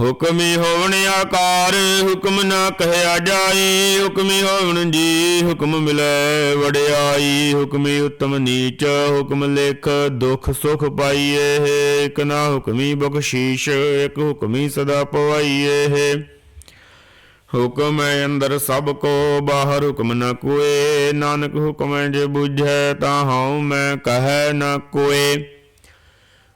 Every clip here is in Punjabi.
ਹੁਕਮੀ ਹੋਵਣ ਆਕਾਰ, ਹੁਕਮ ਨਾ ਕਹਿਆ ਜਾਈ ਹੁਕਮੀ ਹੋਵਣ ਜੀ, ਹੁਕਮ ਮਿਲੈ ਵਡਿਆਈ। ਹੁਕਮੀ ਉਤਮ ਨੀਚ, ਹੁਕਮ ਲੇਖ ਦੁਖ ਸੁਖ ਪਾਈਏ। ਇਕ ਨਾ ਹੁਕਮੀ ਬਖਸ਼ੀਸ਼ ਇਕ ਹੁਕਮੀ ਸਦਾ ਪਵਾਈਏ। ਹੁਕਮ ਹੈ ਅੰਦਰ ਸਭ ਕੋ, ਬਾਹਰ ਹੁਕਮ ਨ ਕੋਏ। ਨਾਨਕ ਹੁਕਮ ਜੇ ਬੁਝੈ, ਤਾਂ ਹਉ ਮੈਂ ਕਹੈ ਨ ਕੋਏ।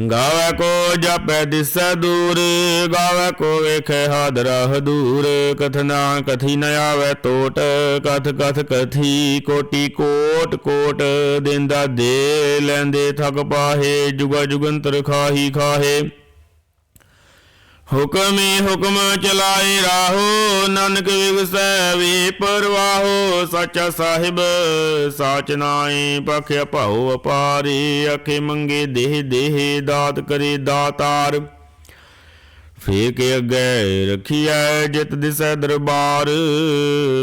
ਗਾਵੇ ਕੋ ਜਪੈ ਦਿਸੈ ਦੂਰ, ਗਾਵੇ ਕੋ ਵੇਖੈ ਹਾਦਰਾ ਦੂਰ। ਕਥਨਾ ਕਥੀ ਨ ਆਵੇ ਟੋਟ ਕਥ ਕਥ ਕਥੀ ਕੋਟੀ ਕੋਟ ਕੋਟ। ਦਿੰਦਾ ਦੇ ਲੈਂਦੇ ਥਕ ਪਾਹੇ, ਜੁਗਾ ਜੁਗੰਤਰ ਖਾਹੀ ਖਾਹੇ। ਹੁਕਮੀ ਹੁਕਮ ਚਲਾਏ ਰਾਹੋ, ਨਾਨਕ ਵਿਗਸੈ ਵੀ ਪਰਵਾਹੋ, ਸਾਚਾ ਸਾਹਿਬ, ਸਾਚ ਨਾਏ ਪਖਿ ਭਾਉ ਅਪਾਰੀ, ਅਖੇ ਮੰਗੇ ਦੇਹ ਦੇਹ, ਦਾਤ ਕਰੇ ਦਾਤਾਰ। ਫੇਰ ਕੇ ਅੱਗੇ ਰਖੀਐ, ਜਿਤ ਦਿਸੈ ਦਰਬਾਰ,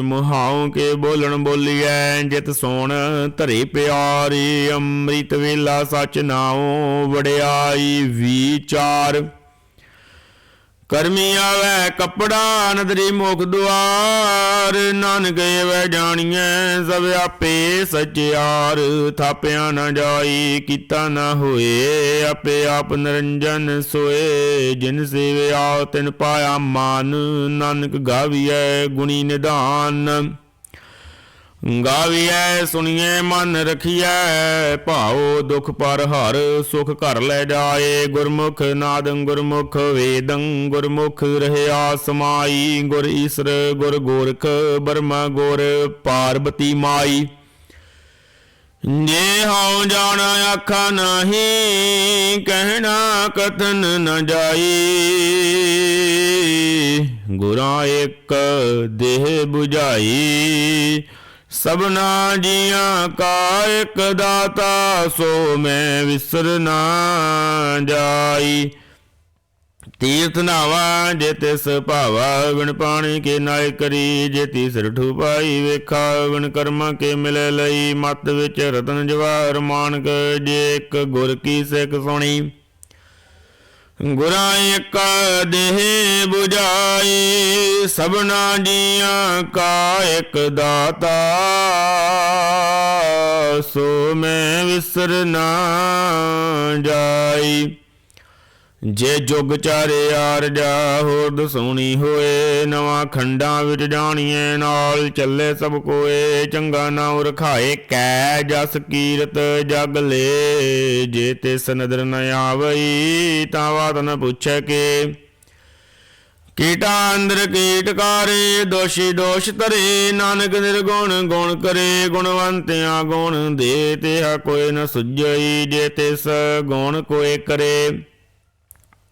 ਮੁਹਾਉ ਕੇ ਬੋਲਣ ਬੋਲੀਐ, ਜਿਤ ਸੋਣ ਧਰੇ ਪਿਆਰੀ, ਅੰਮ੍ਰਿਤ ਵੇਲਾ ਸਚ ਨਾਉ ਵਡਿਆਈ ਵਿਚਾਰ। ਕਰਮੀ ਆਵੇ ਕਪੜਾ ਨਦਰੀ ਮੁਖ ਦੁਆਰ। ਨਾਨਕ ਵੈ ਜਾਣੀਐ, ਸਭ ਆਪੇ ਸਚਿਆਰ ਥਾਪਿਆ ਨਾ ਜਾਈ, ਕੀਤਾ ਨਾ ਹੋਏ, ਆਪੇ ਆਪ ਨਿਰੰਜਨ ਸੋਏ। ਜਿਨ ਸੇਵਿਆ, ਤਿਨ ਪਾਇਆ ਮਾਨ। ਨਾਨਕ ਗਾਵੀਐ, ਗੁਣੀ ਨਿਧਾਨ। ਗਾਵੀਐ ਸੁਣੀਏ ਮਨ ਰਖੀਐ, ਭਾਉ ਦੁਖ ਪਰ ਹਰ ਸੁਖ ਘਰ ਲੈ ਜਾਏ। ਗੁਰਮੁਖ ਨਾਦੰ ਗੁਰਮੁਖ, ਵੇਦੰ ਗੁਰਮੁਖ ਰਹਿਆ ਸਮਾਈ ਗੁਰ ਈਸਰ, ਗੁਰ ਗੋਰਖ ਬਰਮਾ ਗੁਰ, ਪਾਰਬਤੀ ਮਾਈ। ਜੇ ਹਉ ਜਾਣ ਆਖਾ ਨਹੀਂ, ਕਹਿਣਾ ਕਥਨ ਨ ਜਾਈ। ਗੁਰਾਂ ਇੱਕ ਦੇਹ 부ਝਾਈ ਸਭਨਾ ਜੀਆਂ ਕਾ ਇੱਕ ਦਾਤਾ, ਸੋ ਮੈਂ ਵਿਸਰ ਨਾ ਜਾਈ। ਤੀਰਥ ਨਾਵਾ ਜੇ ਤਿਸ ਭਾਵਾ ਵਿਣ ਪਾਣੀ ਕੇ ਨਾਇ ਕਰੀ। ਜੇ ਤੀਸਰ ਠੁਪਾਈ ਵੇਖਾ ਵਿਣ ਕਰਮਾ ਕੇ ਮਿਲੇ ਲਈ। ਮਤ ਵਿੱਚ ਰਤਨ ਜਵਾਹਰ ਮਾਨਕ, ਜੇ ਇੱਕ ਗੁਰ ਕੀ ਸਿੱਖ ਸੁਣੀ। ਗੁਰਾਂ ਇੱਕ ਦੇਹ 부ਝਾਈ ਸਭਨਾ ਜੀਆਂ ਕਾ ਇੱਕ ਦਾਤਾ। ਸੋ ਮੈਂ ਵਿਸਰ ਨਾ ਜਾਈ। ਜੇ ਜੁਗ ਚਾਰੇ ਆਰਜਾ ਹੋਰ ਦਸੋਣੀ ਹੋਏ, ਨਵਾਂ ਖੰਡਾਂ ਵਿੱਚ ਜਾਣੀਏ, ਨਾਲ ਚੱਲੇ ਸਭ ਕੋਏ, ਚੰਗਾ ਨਾਮ ਰਖਾਏ ਕੈ ਜਸ ਕੀਰਤ ਜਗ ਲੇ। ਜੇ ਤਿਸ ਨਦਰ ਨ ਆਵਈ, ਤਾਂ ਬਾਤ ਨ ਪੁੱਛੈ ਕੇ। ਕੀਟਾ ਅੰਦਰ ਕੀਟਕਾਰੇ ਦੋਸ਼ੀ ਦੋਸ਼ ਧਰੇ, ਨਾਨਕ ਨਿਰਗੁਣ ਗੁਣ ਕਰੇ, ਗੁਣਵੰਤਿਆਂ ਗੁਣ ਦੇ ਤੇ ਕੋਈ ਨ ਸੁਝਈ, ਜੇ ਤਿਸ ਗੁਣ ਕੋਏ ਕਰੇ।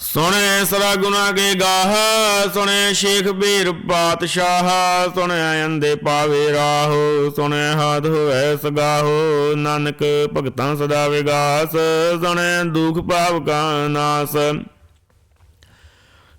ਸੁਣੇ ਸਰਾ ਗੁਨਾ ਕੇ ਗਾਹ, ਸੁਣੇ ਸ਼ੇਖ ਬੀਰ ਪਾਤਸ਼ਾਹ, ਸੁਣੇ ਅੰਦੇ ਪਾਵੇ ਰਾਹੋ, ਸੁਣੇ ਹਾਥ ਹੋਵੇ ਸਗਾਹੋ, ਨਾਨਕ ਭਗਤਾਂ ਸਦਾ ਵਿਗਾਸ, ਸੁਣੇ ਦੁਖ ਭਾਵ ਕਾ ਨਾਸ।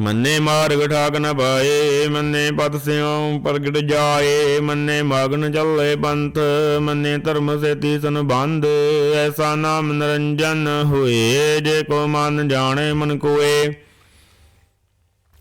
ਮੰਨੇ ਮਾਰਗ ਠਾਕ ਨ ਪਾਏ, ਮੰਨੇ ਪਤ ਸਿਉ ਪ੍ਰਗਟ ਜਾਏ, ਮੰਨੇ ਮਗਨ ਚੱਲੇ ਪੰਥ, ਮੰਨੇ ਧਰਮ ਸੇਤੀ ਸੰਬੰਧ, ਐਸਾ ਨਾਮ ਨਿਰੰਜਨ ਹੋਏ, ਜੇ ਕੋ ਮਨ ਜਾਣੇ ਮਨ ਕੋਏ।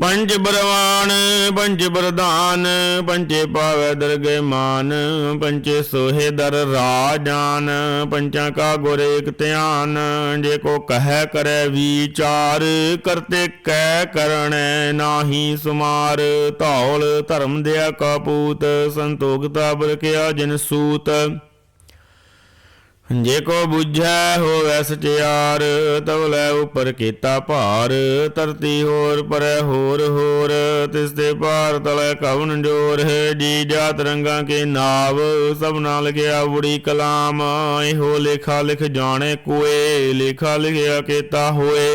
ਪੰਜ ਬਰਵਾਨ, ਪੰਜ ਬਰਦਾਨ ਪੰਚੇ ਪਾਵੈ ਦਰਗੇ ਮਾਨ ਪੰਚੇ ਸੋਹੇ ਦਰ ਰਾਜਾਨ, ਪੰਚਾਂ ਕਾ ਗੁਰ ਇਕ ਧਿਆਨ, ਜੇ ਕੋ ਕਹੈ ਕਰੈ ਵਿਚਾਰ, ਕਰਤੇ ਕੈ ਕਰਣੈ ਨਾਹੀ ਸੁਮਾਰ, ਧੌਲ ਧਰਮ ਦਿਆ ਕਾਪੂਤ ਸੰਤੋਖਤਾ ਬਰਕਿਆ ਜਨ ਸੂਤ। ਜੇ ਕੋ ਬੁਝੈ ਹੋਵੈ ਸਚਿਆਰ, ਤਵ ਲੈ ਉਪਰ ਕੀਤਾ ਭਾਰ। ਧਰਤੀ ਹੋਰ ਪਰੈ ਹੋਰ ਹੋਰ, ਤਿਸ ਦੇ ਭਾਰ ਤਲੇ ਕਵਨ ਜੋਰ। ਹੈ ਜੀ ਜਾਤ ਰੰਗਾਂ ਕੇ ਨਾਵ, ਸਭ ਨਾਲ ਲਿਖਿਆ ਉੜੀ ਕਲਾਮ। ਇਹੋ ਲੇਖਾ ਲਿਖ ਜਾਣੇ ਕੋਏ, ਲੇਖਾ ਲਿਖਿਆ ਕੀਤਾ ਹੋਏ।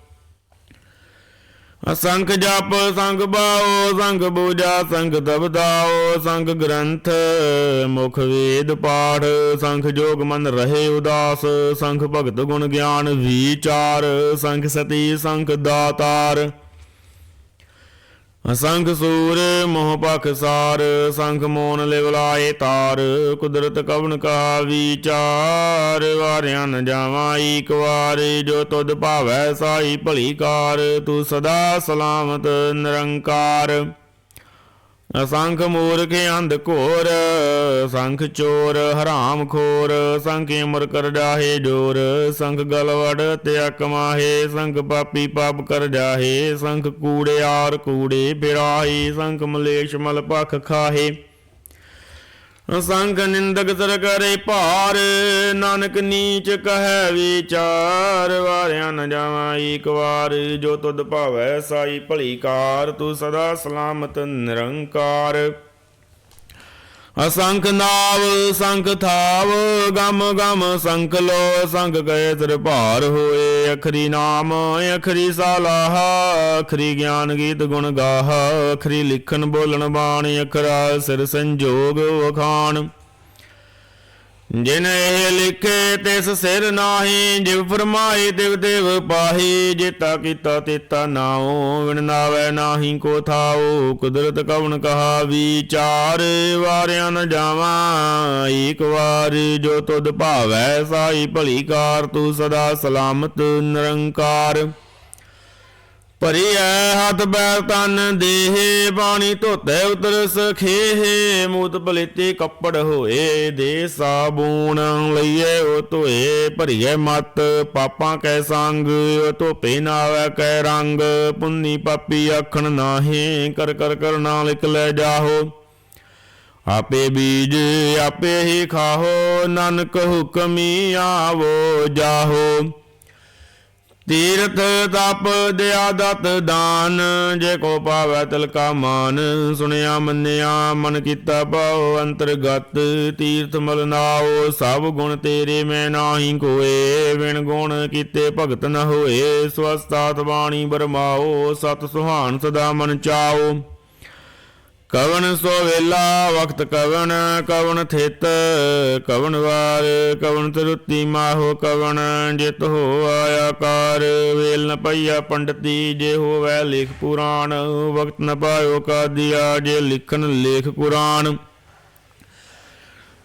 ਅਸੰਖ ਜਪ, ਸੰਗ ਬਾਓ, ਸੰਗ ਬੂਜਾ ਸੰਗ ਦਬਦਾਓ ਸੰਗ ਗ੍ਰੰਥ, ਮੁਖ ਵੇਦ ਪਾਠ, ਸੰਖ ਜੋਗ ਮਨ ਰਹੇ ਉਦਾਸ, ਸੰਖ ਭਗਤ ਗੁਣ ਗਿਆਨ, ਵਿਚਾਰ, ਸੰਖ ਸਤੀ, ਸੰਖ ਦਾਤਾਰ। ਸੰਖ ਸੂਰ, ਮੋਹ ਪਖਸਾਰ ਸੰਖ ਮੋਨ ਲਿਵਲਾਏ ਤਾਰ, ਕੁਦਰਤ ਕਵਨ ਕਾ ਵਿਚਾਰ ਵਾਰਿਆ ਨ ਜਾਵਾਂ ਈਕ ਵਾਰ, ਜੋ ਤੁਧ ਭਾਵੈ ਸਾਈ ਭਲੀ ਕਾਰ, ਤੂੰ ਸਦਾ ਸਲਾਮਤ ਨਿਰੰਕਾਰ। ਅਸੰਖ ਮੂਰਖ ਅੰਧ ਘੋਰ, ਸੰਖ ਚੋਰ ਹਰਾਮ ਖੋਰ, ਸੰਖ ਇਮਰ ਕਰ ਜਾਹੇ ਜੋਰ, ਸੰਖ ਗਲਵੜ ਤੇ ਅਕਮਾਹੇ ਸੰਖ ਪਾਪੀ ਪਾਪ ਕਰ ਜਾਹੇ, ਸੰਖ ਕੂੜੇ ਆਰ ਕੂੜੇ ਫਿਰਾਹੀ ਸੰਖ ਮਲੇਸ਼ ਮਲ ਪਖ ਖਾਹੇ। ਸੰਗ ਨਿੰਦਕ ਸਰ ਕਰੇ ਭਾਰ, ਨਾਨਕ ਨੀਚ ਕਹੈ ਵਿਚਾਰ, ਵਾਰਿਆ ਨ ਜਾਵਾਂ ਈਕ ਵਾਰ, ਜੋ ਤੁਧ ਭਾਵੈ ਸਾਈ ਭਲੀ ਕਾਰ ਤੂੰ ਸਦਾ ਸਲਾਮਤ ਨਿਰੰਕਾਰ। ਅਸੰਖ ਨਾਵ, ਸੰਖ ਥਾਵ, ਗਮ ਗਮ ਸੰਖ ਲੋ, ਸੰਖ ਗਏ ਤਰ ਹੋਏ। ਅਖਰੀ ਨਾਮ, ਅਖਰੀ ਸਾਲਾਹ, ਅਖਰੀ ਗਿਆਨ ਗੀਤ ਗੁਣ ਗਾਹ, ਅਖਰੀ ਲਿਖਣ ਬੋਲਣ ਬਾਣੀ, ਅਖਰਾ ਸਿਰ ਸੰਜੋਗ ਵਖਾਣ। ਜਿਨ ਇਹ ਲਿਖੇ ਤਿਸ ਸਿਰ ਨਾਹੀ, ਜਿਵ ਫਰਮਾਏ ਤਿਵ ਦੇਵ ਪਾਹੀ, ਜੇਤਾ ਕੀਤਾ ਤੇਤਾ ਨਾਉ ਵਿਣ ਨਾਵੈ ਨਾਹੀ ਕੋ ਥਾਉ, ਕੁਦਰਤ ਕਵਣ ਕਹਾ ਵਿਚਾਰ ਵਾਰਿਆਂ ਨ ਜਾਵਾਂ, ਏਕ ਵਾਰ ਜੋ ਤੁਧ ਭਾਵੈ, ਸਾਈ ਭਲੀ ਕਾਰ, ਤੂੰ ਸਦਾ ਸਲਾਮਤ ਨਿਰੰਕਾਰ। ਭਰੀ ਐ ਹੱਥ ਬੈਰ ਤਨ ਦੇਹ ਪਾਣੀ ਧੋਤੇ ਉਤਰ ਸਖੇਹ, ਮੂਤ ਭਲੇਤੇ ਕੱਪੜ ਹੋਏ ਦੇ ਸਾਬੂਣ ਲਈਏ ਉਹ ਧੋਏ ਭਰੀਏ ਮਤ, ਪਾਪਾਂ ਕੈ ਸੰਗ, ਉਹ ਧੋਪੇ ਨਾ ਆਵੈ ਕੈ ਰੰਗ, ਪੁੰਨੀ ਪਾਪੀ ਆਖਣ ਨਾਹੀ, ਕਰ ਕਰ ਕਰ ਨਾ ਲਿਖ ਲੈ ਜਾਹੋ। ਆਪੇ ਬੀਜ ਆਪੇ ਹੀ ਖਾਹੋ, ਨਾਨਕ ਹੁਕਮੀ ਆਵੋ ਜਾਹੋ। ਤੀਰਥ ਤਪ ਦਿਆ ਦਤ ਦਾਨ, ਜੇ ਕੋ ਪਾਵੈ ਤਿਲ ਕਾ ਮਾਨ। ਸੁਣਿਆ, ਮੰਨਿਆ, ਮਨ ਕੀਤਾ ਪਾਉ ਅੰਤਰਗਤ। ਤੀਰਥ ਮਲ ਨਾਓ ਸਭ ਗੁਣ ਤੇਰੇ ਮੈਂ ਨਾਹੀ ਕੋਏ ਵਿਣ ਗੁਣ ਕੀਤੇ ਭਗਤ ਨ ਹੋਏ। ਸਵਸਤਾਤ ਬਾਣੀ ਬਰਮਾਓ ਸਤ ਸੁਹਾਨ ਸਦਾ ਮਨ ਚਾਓ ਕਵਣ ਸੋ ਵੇਲਾ, ਵਕਤ ਕਵਣ ਕਵਣ ਥਿਤ, ਕਵਣ ਵਾਰ, ਕਵਣ ਤਰੁਤੀ ਮਾਹੋ ਕਵਣ, ਜਿਤ ਹੋ ਆਇਆ ਕਾਰ ਵੇਲ ਨ ਪਈਆ ਪੰਡਤੀ, ਜੇ ਹੋਵੈ ਲੇਖ ਪੁਰਾਣ, ਵਕਤ ਨ ਪਾਇਓ ਕਾਦੀਆ, ਜੇ ਲਿਖਣ ਲੇਖ ਕੁਰਾਨ।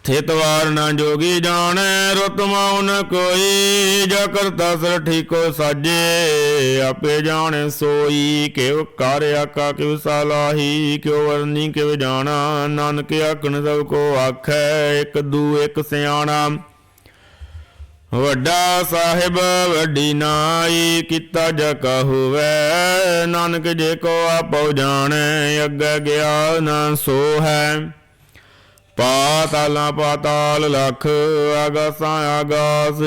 ਥਿਤ ਵਾਰ ਨਾ ਜੋਗੀ ਜਾਣੈ, ਰੁਤ ਮਾਉ ਕੋਈ, ਜਾ ਕਰਤਾ ਸਰ ਠੀਕੋ ਸਾਜੇ। ਆਪੇ ਜਾਣੈ ਸੋਈ ਕਿਵ ਕਰ ਆਕਾ ਕਿਵ ਸਲਾਹੀ, ਕਿਉ ਵਰਨੀ ਕਿਵ ਜਾਣਾ। ਨਾਨਕ ਆਖਣ ਸਭ ਕੋ ਆਖੈ, ਇਕ ਦੂ, ਇਕ ਸਿਆਣਾ। ਵੱਡਾ ਸਾਹਿਬ, ਵੱਡੀ ਨਾਈ, ਕੀਤਾ ਜਕਾ ਹੋਵੇ। ਨਾਨਕ ਜੇ ਕੋ ਆਪੋ ਜਾਣੈ, ਅੱਗੇ ਗਿਆ ਨਾ ਸੋ ਹੈ ਪਾਤਾਲਾਂ ਪਾਤਾਲ ਲਖ ਆਗਾਸਾਂ ਆਗਾਸ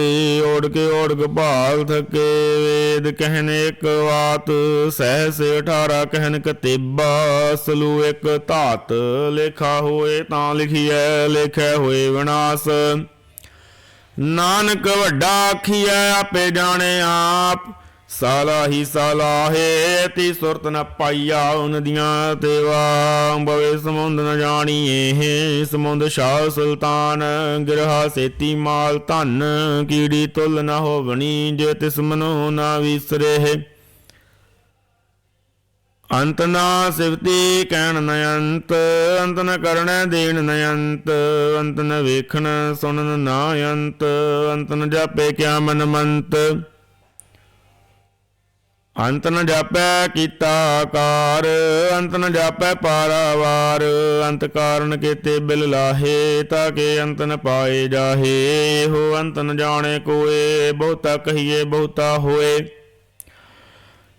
ਓੜ ਕੇ ਓੜਕ ਭਾਲ ਥਕੇ ਵੇਦ ਕਹਿਨ ਇੱਕ ਬਾਤ ਸਹਿਸ 18 ਕਹਿਨ ਕਤੇਬਾ, ਸਲੂ ਇੱਕ ਧਾਤ, ਲੇਖਾ ਹੋਏ ਤਾਂ ਲਿਖੀਐ, ਲੇਖੈ ਹੋਏ ਵਿਨਾਸ਼। ਨਾਨਕ ਵੱਡਾ ਆਖੀਐ, ਆਪੇ ਜਾਣੇ ਆਪ ਸਾਲਾ ਹੀ ਸਾਲਾਹੇ ਤੀ ਸੁਰਤ ਨ ਪਾਈਆ ਉਨ ਦੀਆਂ ਤੇਵਾ ਬਵੇ ਸਮੁੰਦ ਨ ਜਾਣੀਏ ਸਮੁੰਦ ਸ਼ਾਹ ਸੁਲਤਾਨ। ਗਿਰਹਾ ਸੇਤੀ ਮਾਲ ਧਨ, ਕੀੜੀ ਤੁਲ ਨ ਹੋਵਣੀ ਜੇ ਤਿਸ ਮਨੋ ਨਾ ਵਿਸਰੇ ਅੰਤ ਨਾ ਸਿਵਤੀ ਕਹਿਣ ਨ ਅੰਤ ਅੰਤ ਨ ਕਰਣੈ ਦੇਣ ਨ ਅੰਤ। ਅੰਤ ਨ ਵੇਖਣ ਸੁਣਨ ਨਾ ਅੰਤ ਅੰਤ ਨ ਜਾਪੇ ਕਿਆ ਮਨ ਮੰਤ। ਅੰਤ ਨ ਜਾਪੈ ਕੀਤਾ ਆਕਾਰ, ਅੰਤ ਨ ਜਾਪੈ ਪਾਰਾਵਾਰ। ਅੰਤ ਕਾਰਨ ਕੀਤੇ ਬਿਲ ਲਾਹੇ, ਤਾਂ ਕਿ ਅੰਤ ਨ ਪਾਏ ਜਾਹੇ। ਇਹੋ ਅੰਤ ਨ ਜਾਣੇ ਕੋਏ, ਬਹੁਤਾ ਕਹੀਏ ਬਹੁਤਾ ਹੋਏ।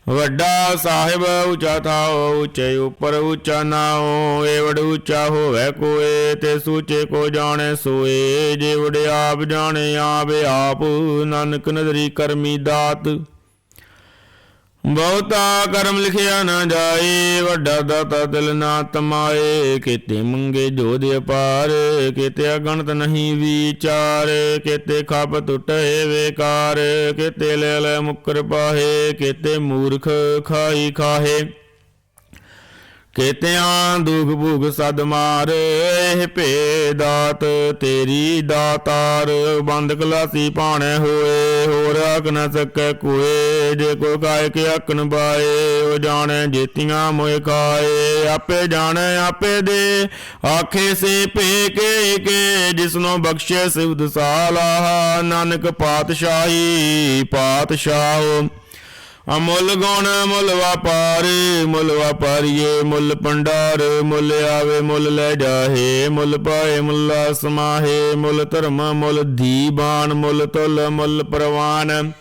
ਵੱਡਾ ਸਾਹਿਬ ਉੱਚਾ ਥਾਓ ਉੱਚੇ ਉੱਪਰ ਉੱਚਾ ਨਾਓ ਏਵੜ ਉੱਚਾ ਹੋਵੇ ਕੋਏ, ਤੇ ਸੂਚੇ ਕੋ ਜਾਣੇ ਸੋਏ। ਜੇ ਵੜ ਆਪ ਜਾਣੇ ਆਵੇ ਆਪ, ਨਾਨਕ ਨਦਰੀ ਕਰਮੀ ਦਾਤ। ਬਹੁਤਾ ਕਰਮ ਲਿਖਿਆ ਨਾ ਜਾਏ, ਵੱਡਾ ਦਾਤਾ ਦਿਲ ਨਾ ਤਮਾਏ। ਕਿਤੇ ਮੰਗੇ ਜੋਧ ਅਪਾਰ, ਕਿਤੇ ਅਗਣਤ ਨਹੀਂ ਵਿਚਾਰ, ਕਿਤੇ ਖੱਪ ਟੁੱਟੇ ਵੇਕਾਰ, ਕਿਤੇ ਲੈ ਲੈ ਮੁਕਰ ਪਾਹੇ, ਕਿਤੇ ਮੂਰਖ ਖਾਈ ਖਾਹੇ। ਕੇਤਿਆਂ ਦੁਖ ਭੁਗ ਸਦ ਮਾਰ, ਇਹ ਭੇ ਦਾਤ ਤੇਰੀ ਦਾਤਾਰ। ਬੰਦ ਕਲਾਸੀ ਭਾਣੇ ਹੋਏ, ਹੋਰ ਆਖ ਨ ਸਕੈ ਕੋਏ। ਜੇ ਕੋ ਗਾਇ ਕੇ ਅਕਨ ਬਾਏ, ਉਹ ਜਾਣੈ ਜੇਤੀਆਂ ਮੋਇ ਖਾਏ। ਆਪੇ ਜਾਣੈ, ਆਪੇ ਦੇ, ਆਖੇ ਸੇ ਭੇ ਕੇ ਕੇ, ਜਿਸਨੋ ਬਖਸ਼ੇ ਸਿਵਦ ਸਾਲਾ ਨਾਨਕ ਪਾਤਸ਼ਾਹੀ ਪਾਤਸ਼ਾਹ। ਅਮੁੱਲ ਗੁਣ ਮੁੱਲ ਵਪਾਰੀ, ਮੁੱਲ ਵਪਾਰੀਏ, ਮੁੱਲ ਪੰਡਾਰ ਮੁੱਲ ਆਵੇ, ਮੁੱਲ ਲੈ ਜਾਹੇ, ਮੁੱਲ ਪਾਏ, ਮੁੱਲਾ ਸਮਾਹੇ ਮੁੱਲ ਧਰਮ, ਮੁੱਲ ਦੀਬਾਨ, ਮੁੱਲ ਤੁਲ, ਮੁੱਲ ਪ੍ਰਵਾਨ।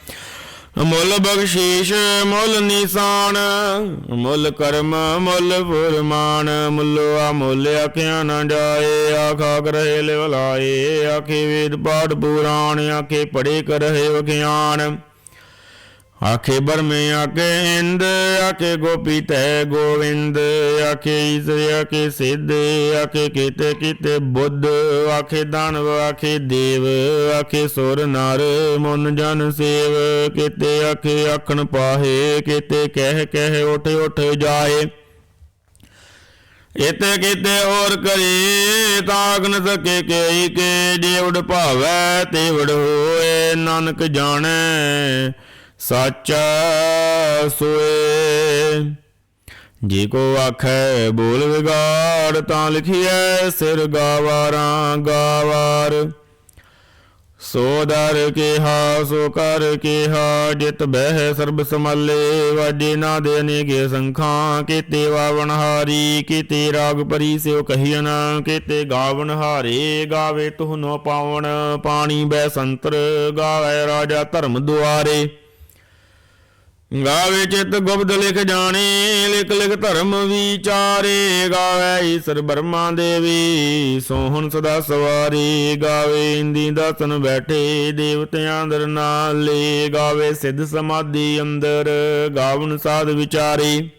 ਮੁੱਲ ਬਖਸ਼ੀਸ਼, ਮੁੱਲ ਨਿਸ਼ਾਨ, ਮੁੱਲ ਕਰਮ, ਮੁੱਲ ਫੁਰਮਾਨ। ਮੁੱਲ ਆ ਮੁੱਲ ਆਖਿਆ ਨਾ ਜਾਏ, ਆਖਾ ਕਰੇ ਲਿਵਲਾਏ, ਆਖੇ ਵੇਦ ਪਾਠ ਪੁਰਾਣ, ਆਖੇ ਪੜੇ ਕਰਹਿ ਵਿਗਿਆਨ। ਆਖੇ ਬਰਮੇ, ਆਖੇ ਇੰਦ, ਆਖੇ ਗੋਪੀ ਤੈ ਗੋਵਿੰਦ, ਆਖੇ ਈਸਰ, ਆਖੇ ਸਿੱਧ, ਆਖੇ ਕੀਤੇ ਕੀਤੇ ਬੁੱਧ, ਆਖੇ ਦਾਨਵ, ਆਖੇ ਦੇਵ, ਆਖੇ ਸੁਰ ਨਰ, ਮਨ ਜਨ ਸੇਵ, ਕੀਤੇ ਆਖੇ ਆਖਣ ਪਾਹੇ, ਕੀਤੇ ਕਹਿ ਕਹਿ ਉਠ ਉਠ ਜਾਏ। ਇਤੇ ਕੀਤੇ ਔਰ ਕਰੀ ਤਾਕ ਨ ਸਕੇ ਕਈ ਕੇ ਜੇਵੜ ਭਾਵੈ, ਤੇਵੜ ਹੋਏ, ਨਾਨਕ ਜਾਣੈ। ਸਾਚਾ ਸੋਏ। ਜੇ ਕੋ ਆਖੈ, ਬੋਲ ਵਿਗਾੜ, ਤਾਂ ਲਿਖੀਐ, ਸਿਰ ਗਾਵਾਰਾਂ ਗਾਵਾਰ। ਸੋ ਦਰ ਕੇਹਾ, ਸੋ ਕਰ ਕਿਹਾ ਜਿਤ ਬਹਿ ਸਰਬ ਸਮਾਲੇ ਵਾਜੇ ਨਾ ਦੇ ਅਨੇਕੇ ਸੰਖਾਂ, ਕੀਤੇ ਵਾਵਣ ਹਾਰੀ, ਕੀਤੇ ਰਾਗ ਪਰੀ ਸਿਓ ਕਹੀਨ ਕੀਤੇ ਗਾਵਣ ਹਾਰੇ, ਗਾਵੇ ਤੁਹ ਨੋ ਪਾਵਣ, ਪਾਣੀ ਬੈ ਸੰਤਰ, ਗਾਵੇ ਰਾਜਾ ਧਰਮ ਦੁਆਰੇ। ਗਾਵੇ ਚਿਤ ਗੁਪਤ ਲਿਖ ਜਾਣੇ, ਲਿਖ ਲਿਖ ਧਰਮ ਵਿਚਾਰੇ। ਗਾਵੇ ਈਸ਼ਰ ਬਰਮਾ ਦੇਵੀ, ਸੋਹਣ ਸਦਾ ਸਵਾਰੀ। ਗਾਵੇ ਇੰਦੀ ਦਸਨ ਬੈਠੇ, ਦੇਵਤਿਆਂ ਅੰਦਰ ਨਾਲੇ। ਗਾਵੇ ਸਿੱਧ ਸਮਾਧੀ ਅੰਦਰ, ਗਾਵਨ ਸਾਧ ਵਿਚਾਰੀ।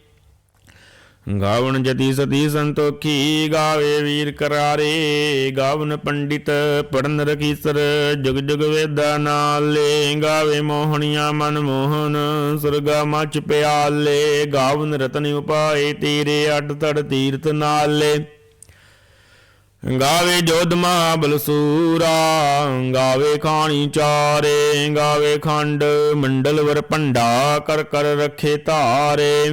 ਗਾਵਨ ਜਤੀ ਸਤੀ ਸੰਤੋਖੀ, ਗਾਵੇ ਵੀਰ ਕਰਾਰੇ। ਗਾਵਨ ਪੰਡਿਤ ਪੜਨ ਰਖੀਸਰ, ਜੁਗ ਜੁਗ ਵੇਦਾ ਨਾਲੇ। ਗਾਵੇ ਮੋਹਣੀਆਂ ਮਨ ਮੋਹਨ, ਸੁਰਗਾ ਮਚ ਪਿਆਲੇ। ਗਾਵਨ ਰਤਨ ਉਪਾਏ ਤੇਰੇ, ਅੱਡ ਤੜ ਤੀਰਥ ਨਾਲੇ। ਗਾਵੇ ਜੋਧਮਾ ਬਲਸੂਰਾ ਗਾਵੇ ਖਾਣੀ ਚਾਰੇ। ਗਾਵੇ ਖੰਡ ਮੰਡਲ ਵਰ ਭੰਡਾ, ਕਰ ਕਰ ਰੱਖੇ ਧਾਰੇ।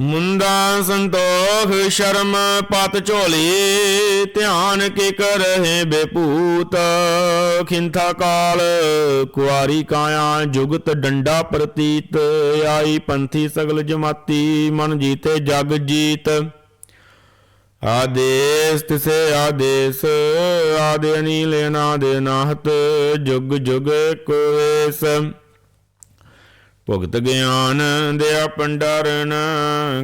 ਮੁੰਦਾ ਸੰਤੋਖ, ਸ਼ਰਮ ਪਤ ਝੋਲੀ, ਧਿਆਨ ਕੀ ਕਰਹਿ ਬੇਪੂਤ। ਖਿੰਥਾ ਕਾਲ, ਕੁਆਰੀ ਕਾਇਆ, ਜੁਗਤ ਡੰਡਾ ਪ੍ਰਤੀਤ। ਆਈ ਪੰਥੀ ਸਗਲ ਜਮਾਤੀ, ਮਨ ਜੀਤੇ ਜਗ ਜੀਤ। ਆਦੇਸ, ਤਿਸੇ ਆਦੇਸ, ਆਦੇ ਅਨੀਲ ਦੇ ਨਾਹਤ, ਜੁਗ ਜੁਗ ਕੋਵੇਸ ਭੁਗਤ ਗਿਆਨ ਦਿਆ ਪੰਡਰਨ,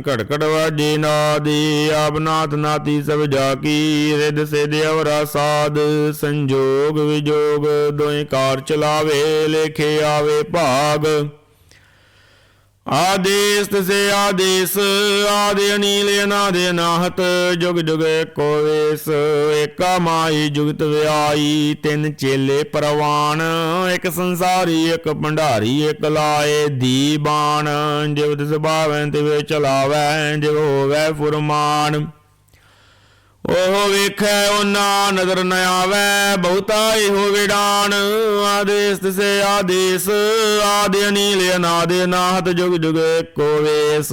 ਘੜਕੜ ਵਾਜੇ ਨਾਦੀ ਆਬਨਾਥ ਨਾਤੀ ਸਭ ਜਾ ਕੀ ਰਿਦ ਸੇ ਦਿਵਰਾ ਸਾਧ, ਸੰਜੋਗ ਵਿਜੋਗ ਦੋਇ ਕਾਰ ਚਲਾਵੇ, ਲੇਖੇ ਆਵੇ ਭਾਗ। ਆਦੇਸ ਤਸੇ ਆਦੇਸ, ਆਦੇ ਅਨੀਲ ਅਨਾਦੇ ਅਨਾਹਤ, ਜੁਗ ਜੁਗ ਏਕੋ ਵੇਸ, ਏਕਾ ਮਾਈ ਜੁਗਤ ਵਿਆਈ, ਤਿੰਨ ਚੇਲੇ ਪਰਵਾਨ, ਇੱਕ ਸੰਸਾਰੀ, ਇੱਕ ਭੰਡਾਰੀ, ਇੱਕ ਲਾਏ ਦੀਬਾਨ, ਜਿਵ ਤਿਸ ਭਾਵੈ ਤੇ ਵੇ ਚਲਾਵੈ, ਜਿਵ ਹੋਵੈ ਫੁਰਮਾਨ। ਉਹ ਵੇਖੈ ਉਹਨਾਂ ਨਜ਼ਰ ਨ ਆਵੈ, ਬਹੁਤਾ ਇਹੋ ਵਿਡਾਨ ਆਦੇਸ ਤਿਸੇ ਆਦੇਸ, ਆਦਿ ਅਨੀਲ ਅਨਾਦਿ ਅਨਾਹਤ ਜੁਗ ਜੁਗ ਏਕੋ ਵੇਸ।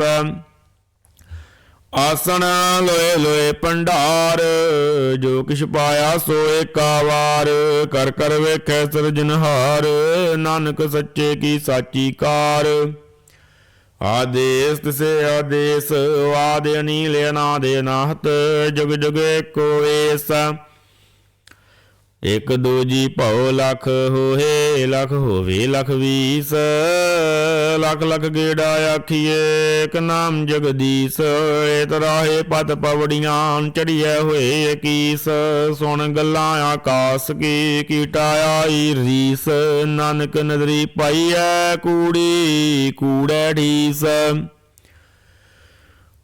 ਆਸਣ ਲੋਏ ਲੋਏ ਭੰਡਾਰ ਜੋ ਕਿਛ ਪਾਇਆ ਸੋ ਏਕਾਵਾਰ ਕਰ ਕਰ ਵੇਖੈ ਸਿਰਜਨਹਾਰ ਨਾਨਕ ਸੱਚੇ ਕੀ ਸਾਚੀ ਕਾਰ। ਆਦੇਸ ਤਿਸੇ ਆਦੇਸ ਆਦ ਅਨੀਲ ਅਨਾਦੇ ਅਨਾਹਤ ਜੁਗ ਜੁਗ ਏਕੋ ਏਸ। ਇਕ ਦੋ ਜੀ ਭਉ ਲਖ ਹੋਏ, ਲਖ ਹੋਵੇ ਲਖ ਵੀਸ। ਲਖ ਲਖ ਗੇੜਾ ਆਖੀਏ, ਇਕ ਨਾਮ ਜਗਦੀਸ਼। ਏ ਤਰਾਹੇ ਪਤ ਪਵੜੀਆਂ, ਚੜੀਐ ਹੋਏ ਕੀਸ। ਸੁਣ ਗੱਲਾਂ ਆਕਾਸ ਕੀ, ਕੀਟਾ ਆਈ ਰੀਸ। ਨਾਨਕ ਨਦਰੀ ਪਾਈਐ ਕੂੜੀ, ਕੂੜੈ ਢੀਸ।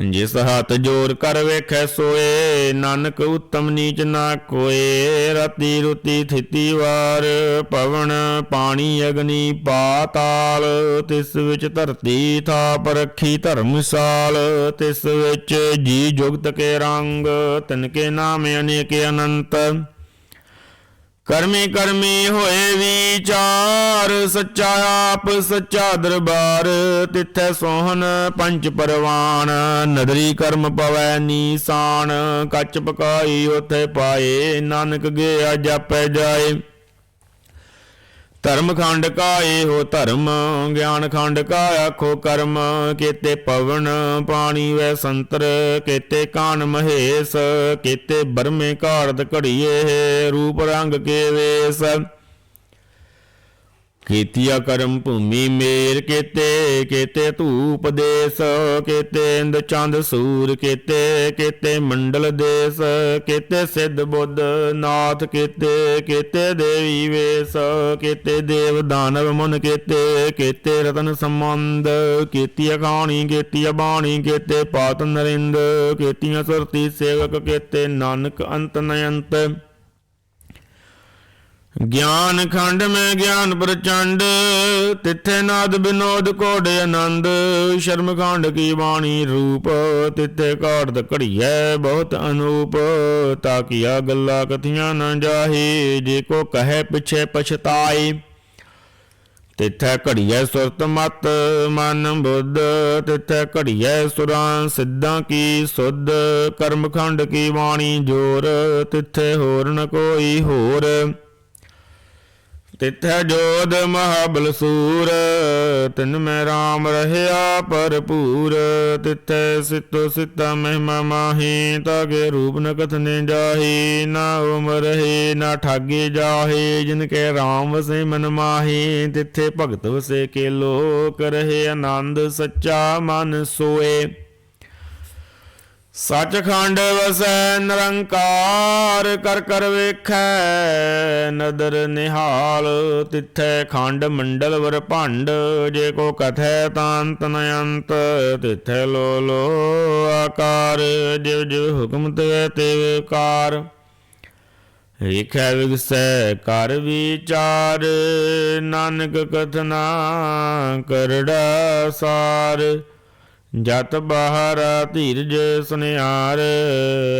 ਜਿਸ ਹੱਥ ਜੋਰ ਕਰ ਵੇਖੈ ਸੋਏ, ਨਾਨਕ ਉਤਮ ਨੀਚ ਨਾ ਕੋਏ। ਰਤੀ ਰੁਤੀ ਥਿਤੀ ਵਾਰ, ਪਵਨ ਪਾਣੀ ਅਗਨੀ ਪਾਤਾਲ ਤਿਸ ਵਿੱਚ ਧਰਤੀ ਥਾਪ ਰੱਖੀ ਧਰਮਸਾਲ ਤਿਸ ਵਿੱਚ ਜੀ ਜੁਗਤ ਕੇ ਰੰਗ, ਤਿਨ ਕੇ ਨਾਮ ਅਨੇਕ ਅਨੰਤ। ਕਰਮੀ ਕਰਮੀ ਹੋਏ ਵਿਚਾਰ, ਸੱਚਾ ਆਪ, ਸੱਚਾ ਦਰਬਾਰ। ਤਿੱਥੈ ਸੋਹਨ ਪੰਜ ਪਰਵਾਨ, ਨਦਰੀ ਕਰਮ ਪਵੈ ਨੀਸਾਨ। ਕੱਚ ਪਕਾਈ ਉਥੇ ਪਾਏ, ਨਾਨਕ ਗਿਆ ਜਾਪੈ ਜਾਏ। ਧਰਮ ਖੰਡ ਕਾ ਇਹੋ ਧਰਮ, ਗਿਆਨ ਖੰਡ ਕਾ ਆਖੋ ਕਰਮ, ਕੀਤੇ ਪਵਨ ਪਾਣੀ ਵੈ ਸੰਤਰ, ਕੀਤੇ ਕਾਨ ਮਹੇਸ਼, ਕੀਤੇ ਬਰਮੇ ਘਾੜਦ ਘੜੀਏ, ਰੂਪ ਰੰਗ ਕੇ ਵੇਸ। ਕੀਤਿਆ ਕਰਮ ਭੂਮੀ ਮੇਰ ਕੀਤੇ ਕੀਤੇ ਧੂਪ ਦੇਸ, ਕੀਤੇ ਇੰਦ ਚੰਦ ਸੂਰ, ਕੀਤੇ ਕੀਤੇ ਮੰਡਲ ਦੇਸ, ਕੀਤੇ ਸਿੱਧ ਬੁੱਧ ਨਾਥ, ਕੀਤੇ ਕੀਤੇ ਦੇਵੀ ਵੇਸ, ਕੀਤੇ ਦੇਵ ਦਾਨਵ ਮਨ ਕੀਤੇ ਕੀਤੇ ਰਤਨ ਸੰਬੰਧ ਕੀਤੀ ਅਖਾਣੀ ਕੀਤੀ ਬਾਣੀ, ਕੀਤੇ ਪਾਤ ਨਰਿੰਦ, ਕੀਤੀਆਂ ਸੁਰਤੀ ਸੇਵਕ, ਕੀਤੇ ਨਾਨਕ ਅੰਤ ਨਯੰਤ। ਗਿਆਨ ਖੰਡ ਮੈਂ ਗਿਆਨ ਪ੍ਰਚੰਡ, ਤਿੱਥੇ ਨਾਦ ਬਿਨੋਦ ਕੋਡ ਆਨੰਦ। ਸ਼ਰਮ ਖੰਡ ਕੀ ਬਾਣੀ ਰੂਪ, ਤਿੱਥੇ ਘਾੜਦ ਘੜੀਐ ਬਹੁਤ ਅਨੂਪ। ਤਾਕੀਆ ਗੱਲਾਂ ਕਥੀਆਂ ਨਾ ਜਾਹੀ, ਜੇ ਕੋ ਕਹੇ ਪਿਛੇ ਪਛਤਾਈ। ਤਿੱਥੈ ਘੜੀਐ ਸੁਰਤ ਮਤ, ਮਨ ਬੁੱਧ। ਤਿੱਥੈ ਘੜੀਐ ਸੁਰਾਂ ਸਿੱਧਾਂ ਕੀ ਸੁਧ। ਕਰਮਖੰਡ ਕੀ ਬਾਣੀ ਜੋਰ, ਤਿੱਥੇ ਹੋਰ ਨ ਕੋਈ ਹੋਰ। ਤਿੱਥੈ ਜੋਦ ਮਹਾਬਲ ਸੂਰ, ਤਿਨ ਮੈਂ RAM ਰਹਿਆ ਭਰਪੂਰ, ਤਿੱਥੈ ਸਿਤੋ ਸਿਤਾ ਮਹਿਮਾ ਮਾਹੀ, ਤਾਗੇ ਰੂਪ ਨ ਕਥਨੇ ਜਾਹੀ, ਨਾ ਉਮਰ ਹੈ, ਨਾ ਠਾਗੇ ਜਾਹੇ, ਜਿਨ ਕੇ RAM ਵਸੇ ਮਨ ਮਾਹੀ, ਤਿੱਥੇ ਭਗਤ ਵਸੇ ਕੇ ਲੋਕ ਰਹੇ, ਆਨੰਦ ਸੱਚਾ ਮਨ ਸੋਏ। ਸੱਚਖੰਡ ਵਸੈ ਨਿਰੰਕਾਰ, ਕਰ ਕਰ ਵੇਖੈ, ਨਦਰ ਨਿਹਾਲ, ਤਿੱਥੈ ਖੰਡ ਮੰਡਲ ਵਰ ਭੰਡ, ਜੇ ਕੋ ਕਥੈ ਤਾਂਤ ਨ ਅੰਤ, ਤਿੱਥੈ ਲੋ ਲੋ ਆਕਾਰ, ਜਿਵ ਜਿਵ ਹੁਕਮ ਤੇ ਤੇ ਕਾਰ। ਵੇਖੈ ਵਿਗਸੈ ਕਰ ਵਿਚਾਰ, ਨਾਨਕ ਕਥਨਾ ਕਰੜਾ ਸਾਰ। ਜਤ ਬਾਹਰ ਧੀਰਜ ਸੁਨਿਆਰ,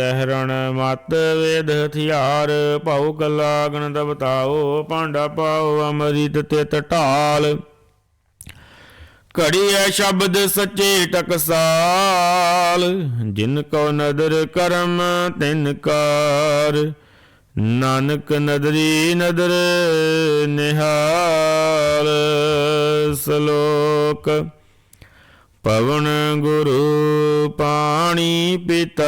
ਅਹਰਣ ਮਤ ਵੇਦ ਹਥਿਆਰ, ਭਉ ਕਲਾਗਣ ਦਵਤਾਓ ਭਾਂਡਾ ਪਾਓ ਅਮਰਿਤ ਤਿਤ ਢਾਲ। ਘੜੀ ਐ ਸ਼ਬਦ ਸੱਚੇ ਟਕਸਾਲ ਜਿਨ ਕੋ ਨਦਰ ਕਰਮ ਤਿਨ ਕਾਰ। ਨਾਨਕ ਨਦਰੀ ਨਦਰ ਨਿਹਾਲ, ਸ਼ਲੋਕ ਪਵਨ ਗੁਰੂ ਪਾਣੀ ਪਿਤਾ।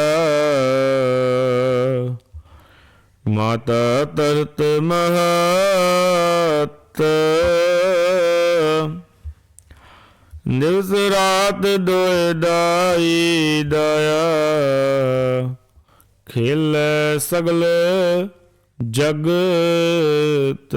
ਮਾਤਾ ਤਰਤ ਮਹਤ। ਦਿਵਸ ਰਾਤ ਦੋਇ ਦਾਈ ਦਇਆ। ਖੇਲ ਸਗਲ ਜਗਤ।